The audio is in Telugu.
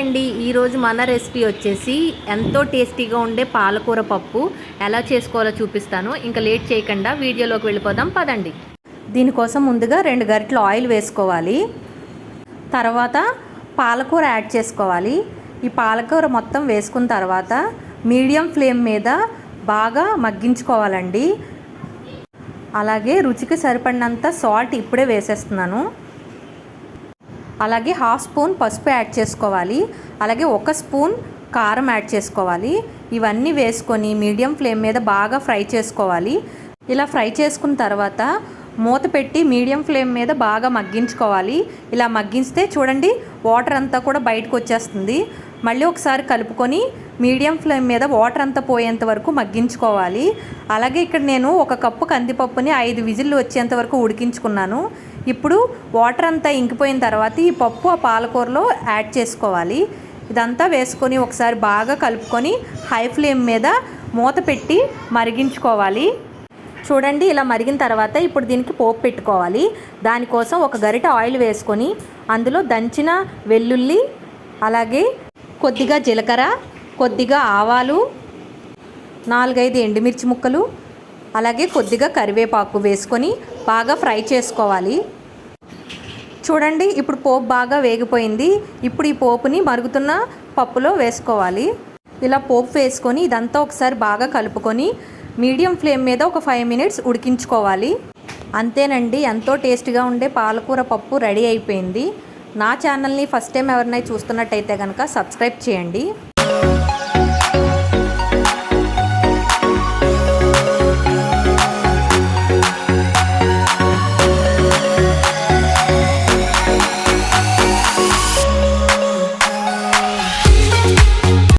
అండి ఈరోజు మన రెసిపీ వచ్చేసి ఎంతో టేస్టీగా ఉండే పాలకూర పప్పు. ఎలా చేసుకోవాలో చూపిస్తాను. ఇంకా లేట్ చేయకుండా వీడియోలోకి వెళ్ళిపోదాం పదండి. దీనికోసం ముందుగా రెండు గరిటలు ఆయిల్ వేసుకోవాలి. తర్వాత పాలకూర యాడ్ చేసుకోవాలి. ఈ పాలకూర మొత్తం వేసుకున్న తర్వాత మీడియం ఫ్లేమ్ మీద బాగా మగ్గించుకోవాలండి. అలాగే రుచికి సరిపడినంత సాల్ట్ ఇప్పుడే వేసేస్తున్నాను. అలాగే హాఫ్ స్పూన్ పసుపు యాడ్ చేసుకోవాలి. అలాగే ఒక స్పూన్ కారం యాడ్ చేసుకోవాలి. ఇవన్నీ వేసుకొని మీడియం ఫ్లేమ్ మీద బాగా ఫ్రై చేసుకోవాలి. ఇలా ఫ్రై చేసుకున్న తర్వాత మూత పెట్టి మీడియం ఫ్లేమ్ మీద బాగా మగ్గించుకోవాలి. ఇలా మగ్గిస్తే చూడండి వాటర్ అంతా కూడా బయటకు వచ్చేస్తుంది. మళ్ళీ ఒకసారి కలుపుకొని మీడియం ఫ్లేమ్ మీద వాటర్ అంతా పోయేంత వరకు మగ్గించుకోవాలి. అలాగే ఇక్కడ నేను ఒక కప్పు కందిపప్పుని ఐదు విజిల్లు వచ్చేంత వరకు ఉడికించుకున్నాను. ఇప్పుడు వాటర్ అంతా ఇంకిపోయిన తర్వాత ఈ పప్పు ఆ పాలకూరలో యాడ్ చేసుకోవాలి. ఇదంతా వేసుకొని ఒకసారి బాగా కలుపుకొని హై ఫ్లేమ్ మీద మూత పెట్టి మరిగించుకోవాలి. చూడండి ఇలా మరిగిన తర్వాత ఇప్పుడు దీనికి పోపు పెట్టుకోవాలి. దానికోసం ఒక గరిట ఆయిల్ వేసుకొని అందులో దంచిన వెల్లుల్లి అలాగే కొద్దిగా జీలకర్ర కొద్దిగా ఆవాలు నాలుగైదు ఎండుమిర్చి ముక్కలు అలాగే కొద్దిగా కరివేపాకు వేసుకొని బాగా ఫ్రై చేసుకోవాలి. చూడండి ఇప్పుడు పోపు బాగా వేగిపోయింది. ఇప్పుడు ఈ పోపుని మరుగుతున్న పప్పులో వేసుకోవాలి. ఇలా పోపు వేసుకొని ఇదంతా ఒకసారి బాగా కలుపుకొని మీడియం ఫ్లేమ్ మీద ఒక ఫైవ్ మినిట్స్ ఉడికించుకోవాలి. అంతేనండి ఎంతో టేస్ట్గా ఉండే పాలకూర పప్పు రెడీ అయిపోయింది. నా ఛానల్ని ఫస్ట్ టైం ఎవరినైనా చూస్తున్నట్టయితే కనుక సబ్స్క్రైబ్ చేయండి.